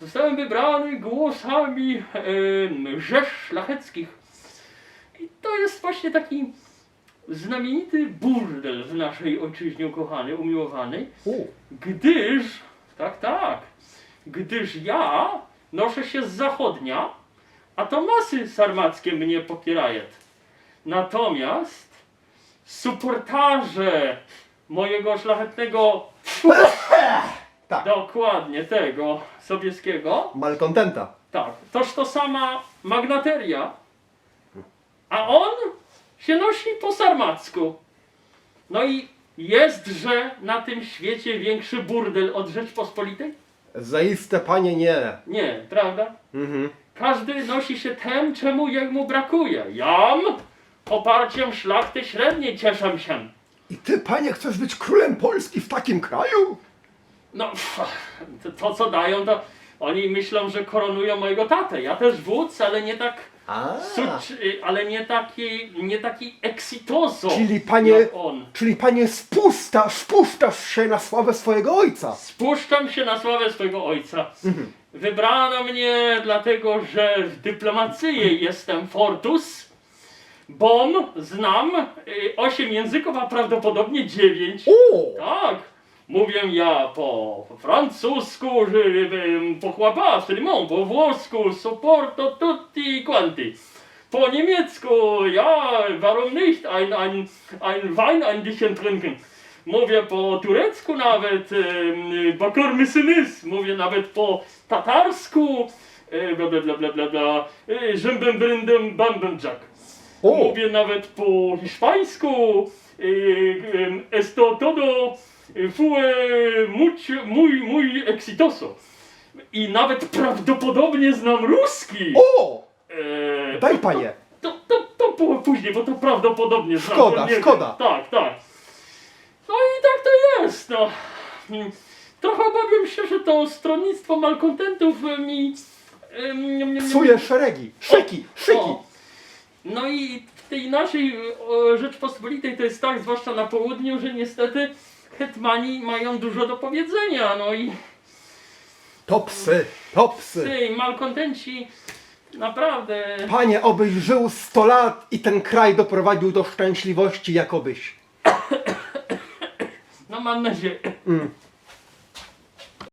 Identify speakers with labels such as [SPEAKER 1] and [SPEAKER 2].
[SPEAKER 1] zostałem wybrany głosami em, rzesz szlacheckich. I to jest właśnie taki znamienity burdel w naszej ojczyźnie ukochanej, umiłowanej, gdyż, tak, tak, gdyż ja noszę się z zachodnia, a to masy sarmackie mnie popierają. Natomiast suportarze mojego szlachetnego,
[SPEAKER 2] Tak.
[SPEAKER 1] dokładnie tego sobieskiego,
[SPEAKER 2] Malkontenta.
[SPEAKER 1] tak, toż to sama magnateria, a on się nosi po sarmacku. No i jest, że na tym świecie większy burdel od Rzeczpospolitej?
[SPEAKER 2] Zaiste panie nie.
[SPEAKER 1] Nie, prawda?
[SPEAKER 2] Mhm.
[SPEAKER 1] Każdy nosi się tym, czemu jemu brakuje. Jam poparciem szlachty średniej cieszę się.
[SPEAKER 2] I ty panie chcesz być królem Polski w takim kraju?
[SPEAKER 1] No, to, to co dają, to oni myślą, że koronują mojego tatę. Ja też wódz, ale nie tak
[SPEAKER 2] A.
[SPEAKER 1] Sucz, y, ale nie taki, nie taki exitoso
[SPEAKER 2] Czyli panie,
[SPEAKER 1] jak on.
[SPEAKER 2] czyli panie spusta, spuszczasz się na sławę swojego ojca.
[SPEAKER 1] Spuszczam się na sławę swojego ojca. Wybrano mnie dlatego, że w dyplomacji jestem fortus. Bom, znam y, osiem języków, a prawdopodobnie dziewięć.
[SPEAKER 2] O!
[SPEAKER 1] Tak, mówię ja po francusku, że po chłopawsku, po włosku, sopporto tutti quanti. Po niemiecku, ja, warum nicht, ein, ein, ein Wein ein bisschen trinken. Mówię po turecku nawet, bakor mysynys, mówię nawet po tatarsku, e, bla bla bla bla bla bla, e, bryndem bambem jack. Mówię nawet po hiszpańsku. em, Esto todo fue mucho, muy, muy exitoso. I nawet prawdopodobnie znam ruski.
[SPEAKER 2] O!
[SPEAKER 1] E,
[SPEAKER 2] Daj panie.
[SPEAKER 1] To, to, to po- później, bo to prawdopodobnie znam.
[SPEAKER 2] Szkoda,
[SPEAKER 1] to nie
[SPEAKER 2] szkoda.
[SPEAKER 1] Tak, tak. No i tak to jest, no. Mm, Trochę obawiam się, że to stronnictwo malkontentów e, mi... em,
[SPEAKER 2] Psuje szeregi. Szyki, szyki.
[SPEAKER 1] o. No i w tej naszej o, Rzeczpospolitej to jest tak, zwłaszcza na południu, że niestety hetmani mają dużo do powiedzenia. No i
[SPEAKER 2] To psy, to psyy.
[SPEAKER 1] ty, malkontenci naprawdę...
[SPEAKER 2] Panie, obyś żył 100 lat i ten kraj doprowadził do szczęśliwości, jakobyś.
[SPEAKER 1] No mam nadzieję.
[SPEAKER 2] Mm.